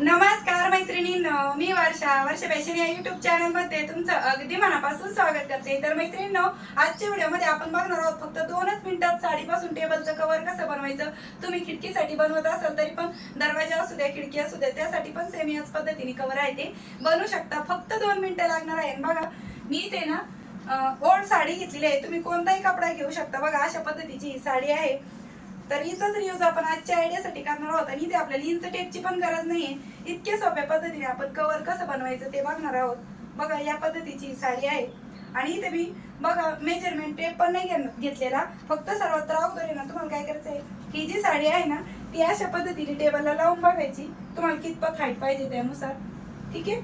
नमस्कार मैत्रिणींनो मी वर्षा. वर्षा फॅशन या युट्यूब चॅनलमध्ये तुमचं अगदी मनापासून स्वागत करते. तर मैत्रिणींनो आजच्या व्हिडिओमध्ये आपण बघणार आहोत फक्त दोनच मिनिटात साडीपासून टेबलचं कव्हर कसं बनवायचं. तुम्ही खिडकीसाठी बनवत असाल तरी पण दरवाजा असू द्या खिडकी असू द्या त्यासाठी पण सेम याच पद्धतीने कव्हर आहे ते. बनवू शकता. फक्त दोन मिनिटं लागणार आहे बघा मी ते ना ओल्ड साडी घेतलेली आहे. तुम्ही कोणताही कपडा घेऊ शकता. बघा अशा पद्धतीची ही साडी आहे. तर हिचाच यूज आपण आजच्या आयडियासाठी करणार आहोत. आणि इथे आपल्याला इंच टेपची पण गरज नाहीये. इतक्या सोप्या पद्धतीने आपण कवर कसं बनवायचं ते बघणार आहोत. बघा या पद्धतीची साडी आहे. आणि इथे मी बघा मेजरमेंट टेप पण नाही घेतलेला. फक्त सर्वत्र अगोदर आहे ना तुम्हाला काय करायचं आहे? ही जी साडी आहे ना ती अशा पद्धतीने टेबलला लावून बघायची. तुम्हाला कितपत हाईट पाहिजे त्यानुसार. ठीक आहे?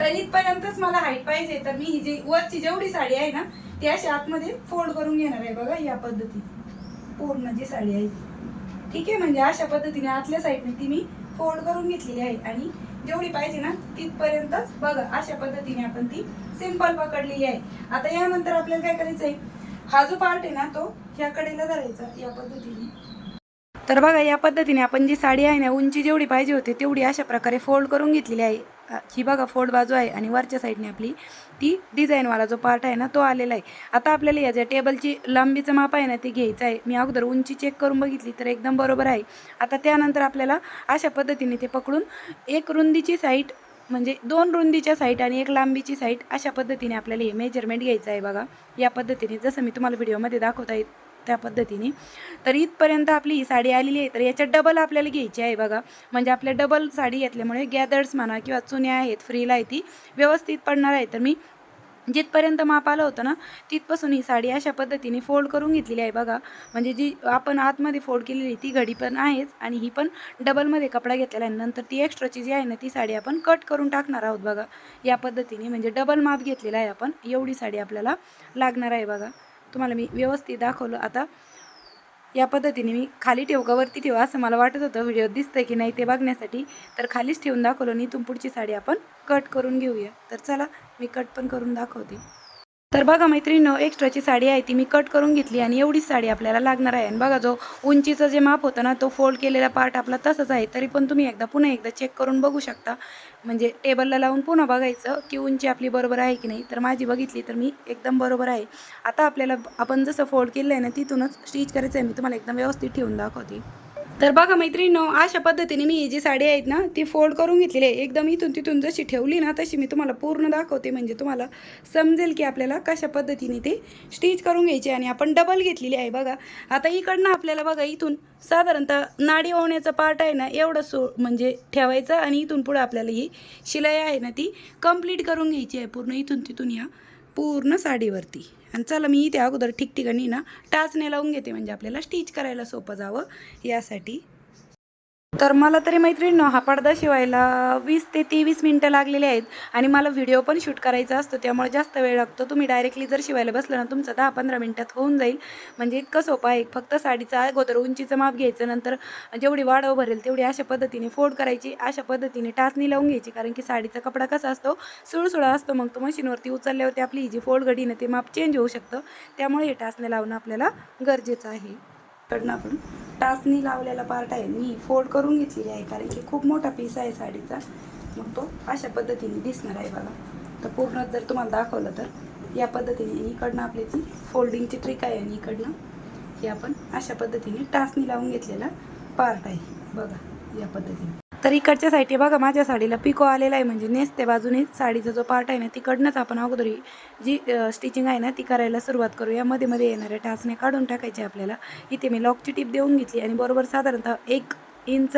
तर इथपर्यंतच मला हाईट पाहिजे. तर मी ही जी वरची जेवढी साडी आहे ना ती अशी आतमध्ये फोल्ड करून घेणार आहे बघा या पद्धतीने. पूर्ण जी साडी आहे ठीक आहे म्हणजे अशा पद्धतीने आतल्या साईडने ती मी फोल्ड करून घेतलेली आहे. आणि जेवढी पाहिजे ना तिथपर्यंतच बघा अशा पद्धतीने आपण ती सिंपल पकडलेली आहे. आता यानंतर आपल्याला काय करायचं आहे? हा जो पार्ट आहे ना तो ह्या कडेला धरायचा या पद्धतीने. तर बघा या पद्धतीने आपण जी साडी आहे ना उंची जेवढी पाहिजे होती तेवढी अशा प्रकारे फोल्ड करून घेतलेली आहे. ही बघा फोल्ड बाजू आहे आणि वरच्या साईडने आपली ती डिझाईनवाला जो पार्ट आहे ना तो आलेला आहे. आता आपल्याला या ज्या टेबलची लांबीचं माप आहे ना ते घ्यायचं आहे. मी अगोदर उंची चेक करून बघितली तर एकदम बरोबर आहे. आता त्यानंतर आपल्याला अशा पद्धतीने ते पकडून एक रुंदीची साईट म्हणजे दोन रुंदीच्या साईट आणि एक लांबीची साईट अशा पद्धतीने आपल्याला हे मेजरमेंट घ्यायचं आहे बघा. या पद्धतीने जसं मी तुम्हाला व्हिडिओमध्ये दाखवता येईल त्या पद्धतीने. तर इथपर्यंत आपली ही साडी आलेली आहे. तर याच्यात डबल आपल्याला घ्यायची आहे बघा. म्हणजे आपल्या डबल साडी घेतल्यामुळे गॅदर्स म्हणा किंवा चुन्या आहेत फ्रीला आहे ती व्यवस्थित पडणार आहे. तर मी जिथपर्यंत माप आलं होतं ना तिथपासून ही साडी अशा पद्धतीने फोल्ड करून घेतलेली आहे बघा. म्हणजे जी आपण आतमध्ये फोल्ड केलेली ती घडी पण आहेच आणि ही पण डबलमध्ये कपडा घेतलेला आहे. नंतर ती एक्स्ट्राची जी आहे ना ती साडी आपण कट करून टाकणार आहोत बघा. या पद्धतीने म्हणजे डबल माप घेतलेला आहे आपण. एवढी साडी आपल्याला लागणार आहे बघा. तुम्हाला मी व्यवस्थित दाखवलं. आता या पद्धतीने मी खाली ठेव का वरती ठेवा असं मला वाटत होतं. व्हिडिओ दिसतंय की नाही ते बघण्यासाठी. तर खालीच ठेवून दाखवलं. आणि इथून पुढची साडी आपण कट करून घेऊया. तर चला मी कट पण करून दाखवते. तर बघा मैत्रिणीनं एक्स्ट्राची साडी आहे ती मी कट करून घेतली आणि एवढीच साडी आपल्याला लागणार आहे. आणि बघा जो उंचीचं जे माप होतं ना तो फोल्ड केलेला पार्ट आपला तसंच आहे. तरी पण तुम्ही एकदा पुन्हा एकदा चेक करून बघू शकता. म्हणजे टेबलला लावून पुन्हा बघायचं की उंची आपली बरोबर आहे की नाही. तर माझी बघितली तर मी एकदम बरोबर आहे. आता आपल्याला आपण जसं फोल्ड केलं आहे ना तिथूनच स्टिच करायचं आहे मी तुम्हाला एकदम व्यवस्थित ठेवून दाखवते. तर बघा मैत्रिणीनो अशा पद्धतीने मी ही जी साडी आहेत ना ती फोल्ड करून घेतलेली आहे. एकदम इथून तिथून जशी ठेवली ना तशी मी तुम्हाला पूर्ण दाखवते. म्हणजे तुम्हाला समजेल की आपल्याला कशा पद्धतीने ते स्टिच करून घ्यायची आणि आपण डबल घेतलेली आहे बघा. आता इकडनं आपल्याला बघा इथून साधारणतः नाडी ओवण्याचा पार्ट आहे ना एवढं सो म्हणजे ठेवायचं आणि इथून पुढं आपल्याला ही शिलाई आहे ना ती कंप्लीट करून घ्यायची आहे. पूर्ण इथून तिथून या पूर्ण साडीवरती. आणि चला मी इथे अगोदर ठिकठिकाणी ना टाचणे लावून घेते म्हणजे आपल्याला स्टिच करायला सोपं जावं यासाठी. तर मला तरी मैत्रिणीनं हा पडदा शिवायला वीस ते तेवीस मिनटं लागलेले आहेत आणि मला व्हिडिओ पण शूट करायचा असतो त्यामुळे जास्त वेळ लागतो. तुम्ही डायरेक्टली जर शिवायला बसलं ना तुमचं दहा पंधरा मिनटात होऊन जाईल. म्हणजे इतकं सोपं आहे. फक्त साडीचा अगोदर उंचीचं माप घ्यायचं नंतर जेवढी वाढव भरेल तेवढी अशा पद्धतीने फोड करायची अशा पद्धतीने टाचणी लावून घ्यायची. कारण की साडीचा कपडा कसा असतो सुळसुळा असतो मग तो मशीनवरती उचलल्यावरती आपली ही जी फोड घडी ना ते माप चेंज होऊ शकतं. त्यामुळे हे टाचणे लावणं आपल्याला गरजेचं आहे. कडनं आपण टाचणी लावलेला पार्ट आहे. मी फोल्ड करून घेतलेली आहे. कारण की खूप मोठा पीस आहे साडीचा. मग तो अशा पद्धतीने दिसणार आहे बघा. तर पूर्ण जर तुम्हाला दाखवलं तर या पद्धतीने इकडनं आपली ती फोल्डिंगची ट्रिक आहे आणि इकडनं हे आपण अशा पद्धतीने टाचणी लावून घेतलेला पार्ट आहे. बघा या पद्धतीने. तर इकडच्या साईडे बघा माझ्या साडीला पिको आलेला आहे. म्हणजे नेसते बाजूने. साडीचा जो पार्ट आहे ना तिकडनंच आपण अगोदरी जी स्टिचिंग आहे ना ती करायला सुरुवात करूया मध्ये मध्ये येणाऱ्या टाचने काढून टाकायचे आपल्याला. इथे मी लॉकची टीप देऊन घेतली आणि बरोबर साधारणतः एक इंच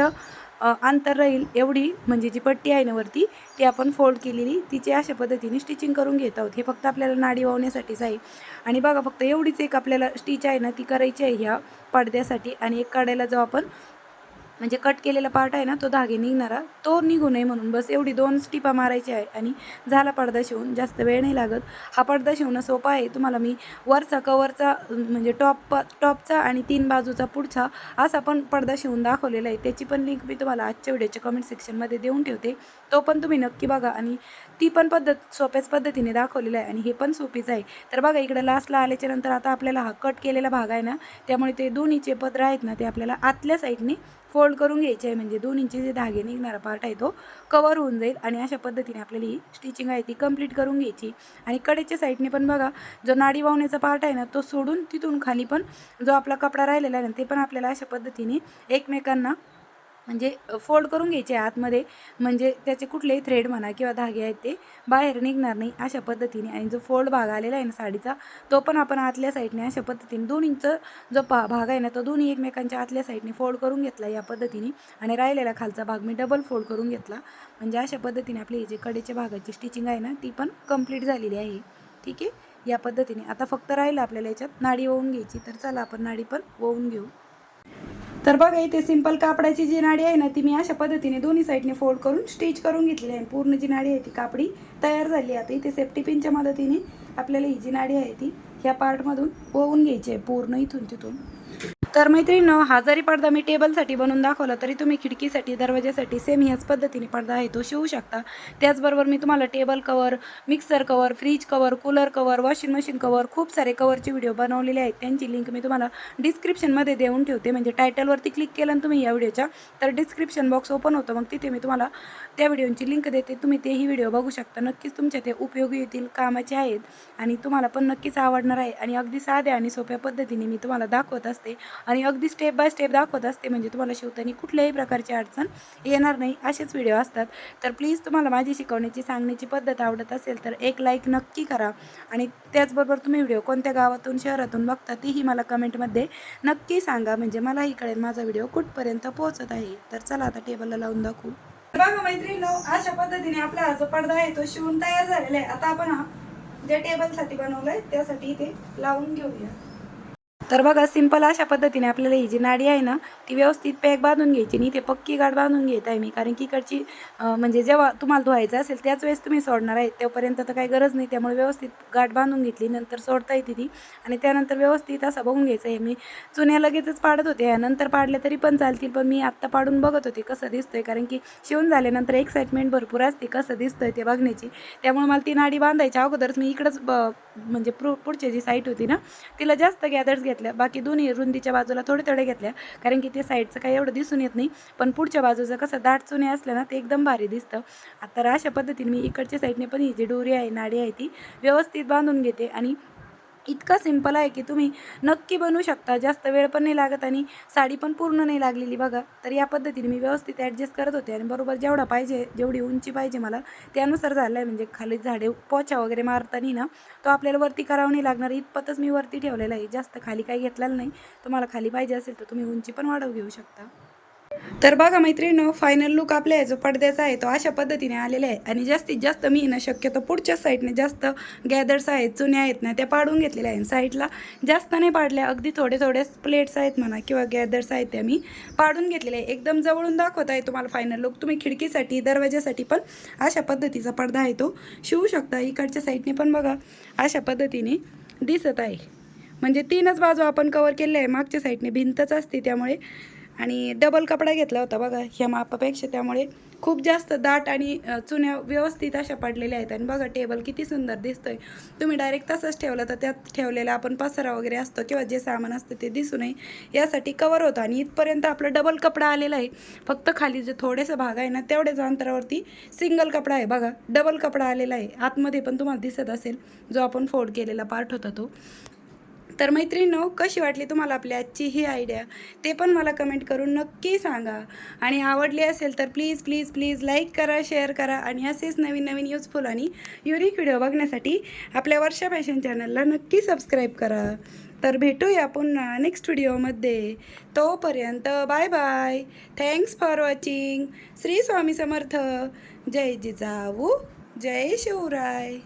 अंतर राहील एवढी. म्हणजे जी पट्टी आहे ना वरती ती आपण फोल्ड केलेली तिची अशा पद्धतीने स्टिचिंग करून घेत आहोत. हे फक्त आपल्याला नाडी वावण्यासाठीच आहे. आणि बघा फक्त एवढीच एक आपल्याला स्टिच आहे ना ती करायची आहे ह्या पडद्यासाठी. आणि एक काढायला जो आपण म्हणजे कट केलेला पार्ट आहे ना तो धागे निघणारा तो निघू नये म्हणून बस एवढी दोन स्टिपा मारायची आहे आणि झाला पडदा शिवून जास्त वेळ नाही लागत. हा पडदा शिवणं सोपा आहे. तुम्हाला मी वरचा कवरचा म्हणजे टॉप टॉपचा आणि तीन बाजूचा पुढचा असा पण पडदा शिवून दाखवलेला आहे. त्याची पण लिंक मी तुम्हाला आजच्या व्हिडिओच्या कमेंट सेक्शनमध्ये देऊन ठेवते. तो पण तुम्ही नक्की बघा आणि ती पण पद्धत सोप्याच पद्धतीने दाखवलेलं आहे आणि हे पण सोपीच आहे. तर बघा इकडे लास्टला आल्याच्यानंतर आता आपल्याला हा कट केलेला भाग आहे ना त्यामुळे ते दोन्हीचे पत्र आहेत ना ते आपल्याला आतल्या साईडने फोल्ड करून घ्यायची आहे. म्हणजे दोन्हींचे जे धागे निघणारा पार्ट आहे तो. कवर होऊन जाईल आणि अशा पद्धतीने आपल्याला ही स्टिचिंग आहे ती कंप्लीट करून घ्यायची. आणि कडेच्या साईडने पण बघा जो नाडी वावण्याचा पार्ट आहे ना तो सोडून तिथून खाली पण जो आपला कपडा राहिलेला आहे ना ते पण आपल्याला अशा पद्धतीने एकमेकांना म्हणजे फोल्ड करून घ्यायचे आतमध्ये. म्हणजे त्याचे कुठलेही थ्रेड म्हणा किंवा धागे आहेत ते बाहेर निघणार नाही अशा पद्धतीने. आणि जो फोल्ड भाग आलेला आहे ना साडीचा तो पण आपण आतल्या साईडने अशा पद्धतीने दोन्हींचं जो पा भाग आहे ना तो दोन्ही एकमेकांच्या आतल्या साईडने फोल्ड करून घेतला या पद्धतीने. आणि राहिलेला खालचा भाग मी डबल फोल्ड करून घेतला. म्हणजे अशा पद्धतीने आपली जे कडेच्या भागाची स्टिचिंग आहे ना ती पण कंप्लीट झालेली आहे. ठीक आहे? या पद्धतीने. आता फक्त राहिलं आपल्याला याच्यात नाडी ओवून घ्यायची. तर चला आपण नाडी पण ओवून घेऊ. तर बघा इथे सिंपल कापडाची जी नाडी आहे ना ती मी अशा पद्धतीने दोन्ही साईडने फोल्ड करून स्टिच करून घेतलेली आहे. पूर्ण जी नाडी आहे ती कापडी तयार झाली आता इथे सेफ्टी पिनच्या मदतीने आपल्याला ही जी नाडी आहे ती ह्या पार्टमधून ओवून घ्यायची आहे पूर्ण इथून तिथून. तर मैत्रिणीनं हा जरी पडदा मी टेबलसाठी बनवून दाखवला तरी तुम्ही खिडकीसाठी दरवाजासाठी सेम ह्याच पद्धतीने पडदा आहे तो शिवू शकता. त्याचबरोबर मी तुम्हाला table cover mixer cover fridge cover cooler cover washing machine cover खूप सारे कवरचे व्हिडिओ बनवलेले आहेत. त्यांची लिंक मी तुम्हाला डिस्क्रिप्शनमध्ये देऊन ठेवते. म्हणजे टायटलवरती क्लिक केलं तुम्ही या व्हिडिओच्या तर डिस्क्रिप्शन बॉक्स ओपन होतं. मग तिथे मी तुम्हाला त्या व्हिडिओची लिंक देते. तुम्ही तेही व्हिडिओ बघू शकता. नक्कीच तुमच्या ते उपयोगी येतील कामाचे आहेत आणि तुम्हाला पण नक्कीच आवडणार आहे. आणि अगदी साध्या आणि सोप्या पद्धतीने मी तुम्हाला दाखवत असते. आणि अगदी स्टेप बाय स्टेप दाखवत असते म्हणजे तुम्हाला शिवताना कुठल्याही प्रकारची अडचण येणार नाही असेच व्हिडिओ असतात. तर प्लीज तुम्हाला माझी शिकवण्याची सांगण्याची पद्धत आवडत असेल तर एक लाईक नक्की करा. आणि त्याचबरोबर तुम्ही व्हिडिओ कोणत्या गावातून शहरातून बघता तीही मला कमेंटमध्ये नक्की सांगा. म्हणजे मलाही कळेल माझा व्हिडिओ कुठपर्यंत पोहोचत आहे. तर चला आता टेबलला लावून दाखवू. बघा मैत्रिणी अशा पद्धतीने आपला हा जो पडदा आहे तो शिवून तयार झालेला आहे. आता आपण हा ज्या टेबलसाठी बनवलंय त्यासाठी इथे लावून घेऊया. तर बघा सिंपल अशा पद्धतीने आपल्याला ही जी नाडी आहे ना ती व्यवस्थित पॅक बांधून घ्यायची आणि इथे पक्की गाठ बांधून घेत आहे मी. कारण की इकडची म्हणजे जेव्हा तुम्हाला धुवायचं असेल त्याच वेळेस तुम्ही सोडणार आहे. तोपर्यंत तर काही गरज नाही. त्यामुळे व्यवस्थित गाठ बांधून घेतली नंतर सोडता येते ती. आणि त्यानंतर व्यवस्थित असं बघून घ्यायचं आहे. मी चुन्या लगेचच पाडत होते. नंतर पाडल्या तरी पण चालतील. पण मी आत्ता पाडून बघत होते कसं दिसतंय. कारण की शिवून झाल्यानंतर एक्साइटमेंट भरपूर असते कसं दिसतंय ते बघण्याची. त्यामुळे मला ती नाडी बांधायच्या अगोदरच मी इकडंच ब म्हणजे प्रू पुढची जी साईट होती ना तिला जास्त गॅदर्स घेतल्या. बाकी दोन्ही रुंदीच्या बाजूला थोडे थोडे घेतल्या. कारण की ते साईडचं काही एवढं दिसून येत नाही. पण पुढच्या बाजूचं कसं दाट चुने असलं ना ते एकदम भारी दिसतं. आता अशा पद्धतीने मी इकडच्या साईडने पण ही जी डोरी आहे नाडी आहे ती व्यवस्थित बांधून घेते. आणि इतका सिंपल आहे की तुम्ही नक्की बनवू शकता. जास्त वेळ पण नाही लागत आणि साडी पण पूर्ण नाही लागलेली बघा. तर या पद्धतीने मी व्यवस्थित ॲडजस्ट करत होते आणि बरोबर जेवढा पाहिजे जेवढी उंची पाहिजे मला त्यानुसार झालं आहे म्हणजे खाली झाडे पोछा वगैरे मारताना ना तो आपल्याला वरती करावं नाही लागणार. इतपतच मी वरती ठेवलेला आहे. जास्त खाली काही घेतलेलं नाही. तुम्हाला खाली पाहिजे असेल तर तुम्ही उंची पण वाढव घेऊ शकता. तर बघा मैत्रिणीनं फायनल लुक आपल्या जो पडद्याचा आहे तो अशा पद्धतीने आलेला आहे. आणि जास्तीत जास्त मी ना शक्यतो पुढच्या साईडने जास्त गॅदर्स आहेत चुन्या आहेत ना त्या पाडून घेतलेल्या आहेत. साईडला जास्त नाही पाडल्या अगदी थोडे थोडे प्लेट्स आहेत म्हणा किंवा गॅदर्स आहेत त्या मी पाडून घेतलेल्या आहे एकदम जवळून दाखवत आहे तुम्हाला फायनल लुक तुम्ही खिडकीसाठी दरवाज्यासाठी पण अशा पद्धतीचा पडदा आहे तो शिवू शकता. इकडच्या साईडने पण बघा अशा पद्धतीने दिसत आहे. म्हणजे तीनच बाजू आपण कवर केले आहे. मागच्या साईडने भिंतच असते त्यामुळे आणि डबल कपडा घेतला होता बघा ह्या मापापेक्षा त्यामुळे खूप जास्त दाट आणि चुन्या व्यवस्थित अशा पडलेल्या आहेत. आणि बघा टेबल किती सुंदर दिसतोय. तुम्ही डायरेक्ट तसंच ठेवलं तर त्यात ठेवलेला आपण पसारा वगैरे असतो किंवा जे सामान असतं ते दिसू नये यासाठी कवर होतं आणि इथपर्यंत आपलं डबल कपडा आलेला आहे. फक्त खाली जे थोडेसं भाग आहे ना तेवढ्याच अंतरावरती सिंगल कपडा आहे. बघा डबल कपडा आलेला आहे. आतमध्ये पण तुम्हाला दिसत असेल जो आपण फोल्ड केलेला पार्ट होता तो. तर मैत्रिणींनो कशी वाटली तुम्हाला आपली आजची ही आयडिया ते पण मला कमेंट करून नक्की सांगा. आणि आवडली असेल तर प्लीज प्लीज प्लीज लाईक करा शेअर करा आणि असेच नवीन नवीन युजफुल आणि युनिक व्हिडिओ बघण्यासाठी आपल्या वर्षा फॅशन चॅनलला नक्की सबस्क्राईब करा. तर भेटूया पुन्हा नेक्स्ट व्हिडिओमध्ये तोपर्यंत bye bye thanks for watching Shri Swami Samarth. जय जिजाऊ. जय शिवराय.